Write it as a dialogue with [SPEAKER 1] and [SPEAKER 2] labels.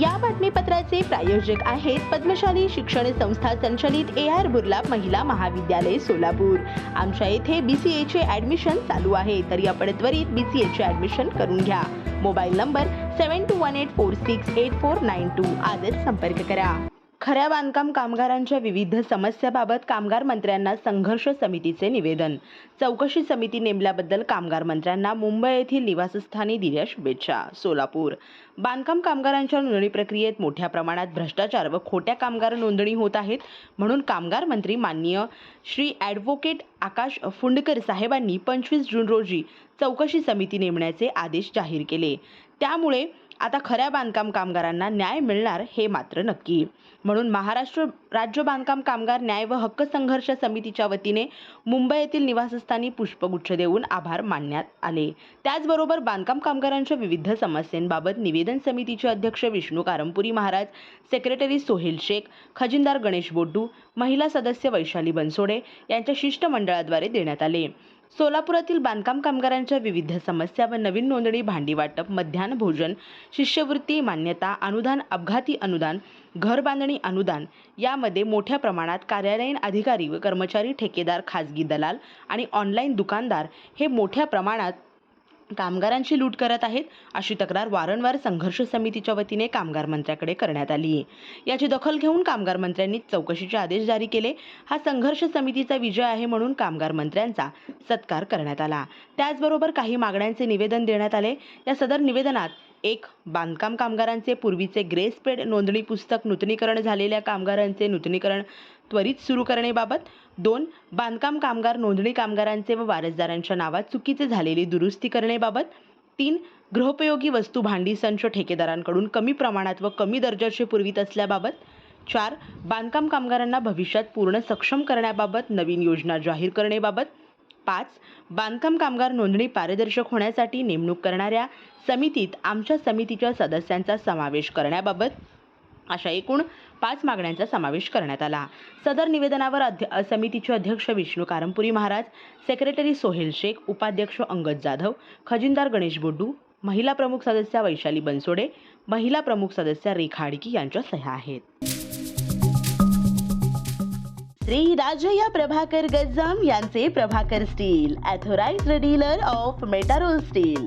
[SPEAKER 1] या बातमीपत्राचे प्रायोजक आहेत पद्मशाली शिक्षण संस्था संचलित ए आर बुर्ला महिला महाविद्यालय सोलापूर. आमच्या येथे बी सी एचे ॲडमिशन चालू आहे तरी आपण त्वरित बी सी एचे ॲडमिशन करून घ्या. Mobile number seven two one eight four six eight four nine two आजच संपर्क करा. खऱ्या बांधकाम कामगारांच्या विविध समस्याबाबत कामगार मंत्र्यांना संघर्ष समितीचे निवेदन. चौकशी समिती नेमल्याबद्दल कामगार मंत्र्यांना मुंबई येथील निवासस्थानी दिल्या शुभेच्छा. सोलापूर. बांधकाम कामगारांच्या नोंदणी प्रक्रियेत मोठ्या प्रमाणात भ्रष्टाचार व खोट्या कामगार नोंदणी होत आहेत म्हणून कामगार मंत्री माननीय श्री ॲडव्होकेट आकाश फुंडकर साहेबांनी पंचवीस जून रोजी चौकशी समिती नेमण्याचे आदेश जाहीर केले. त्यामुळे आता खऱ्या बांधकाम कामगारांना न्याय मिळणार हे मात्र नक्की. म्हणून महाराष्ट्र राज्य बांधकाम कामगार न्याय व हक्क संघर्ष समितीच्या वतीने मुंबई येथील निवासस्थानी पुष्पगुच्छ देऊन आभार मानण्यात आले. त्याचबरोबर बांधकाम कामगारांच्या विविध समस्यांबाबत निवेदन समितीचे अध्यक्ष विष्णू कारंपुरी महाराज सेक्रेटरी सोहेल शेख खजिनदार गणेश बोड्डू महिला सदस्य वैशाली बनसोडे यांच्या शिष्टमंडळाद्वारे देण्यात आले. सोलापुरातील बांधकाम कामगारांच्या विविध समस्या व नवीन नोंदणी भांडी वाटप मध्यान्ह भोजन शिष्यवृत्ती मान्यता अनुदान अपघाती अनुदान घर बांधणी अनुदान यामध्ये मोठ्या प्रमाणात कार्यालयीन अधिकारी व कर्मचारी ठेकेदार खाजगी दलाल आणि ऑनलाईन दुकानदार हे मोठ्या प्रमाणात कामगारांची लूट करत आहेत अशी तक्रार वारंवार संघर्ष समितीच्या वतीने कामगार मंत्र्याकडे करण्यात आली याची दखल घेऊन कामगार मंत्र्यांनी चौकशीचे आदेश जारी केले. हा संघर्ष समितीचा विजय आहे म्हणून कामगार मंत्र्यांचा सत्कार करण्यात आला. त्याचबरोबर काही मागण्यांचे निवेदन देण्यात आले. या सदर निवेदनात एक बांधकाम कामगारांचे पूर्वीचे ग्रेस पेड नोंदणी पुस्तक नूतनीकरण झालेल्या कामगारांचे नूतनीकरण त्वरित सुरू करणेबाबत दोन बांधकाम कामगार नोंदणी कामगारांचे व वारसदारांच्या नावात चुकीचे झालेली दुरुस्ती करणेबाबत तीन गृहोपयोगी वस्तू भांडी संच ठेकेदारांकडून कमी प्रमाणात व कमी दर्जाचे पुरवित असल्याबाबत चार बांधकाम कामगारांना भविष्यात पूर्ण सक्षम करण्याबाबत नवीन योजना जाहीर करणेबाबत पाच बांधकाम कामगार नोंदणी पारदर्शक होण्यासाठी नेमणूक करणाऱ्या समितीत आमच्या समितीच्या सदस्यांचा समावेश करण्याबाबत अशा एकूण पाच मागण्यांचा समावेश करण्यात आला. सदर निवेदनावर अध्य समितीचे अध्यक्ष विष्णू कारंपुरी महाराज सेक्रेटरी सोहेल शेख उपाध्यक्ष अंगद जाधव खजिनदार गणेश बोड्डू महिला प्रमुख सदस्या वैशाली बनसोडे महिला प्रमुख सदस्या रेखा आडकी यांच्या सह्या आहेत. श्री राजया प्रभाकर गज्जाम यांचे Prabhakar steel authorized dealer of Metarol steel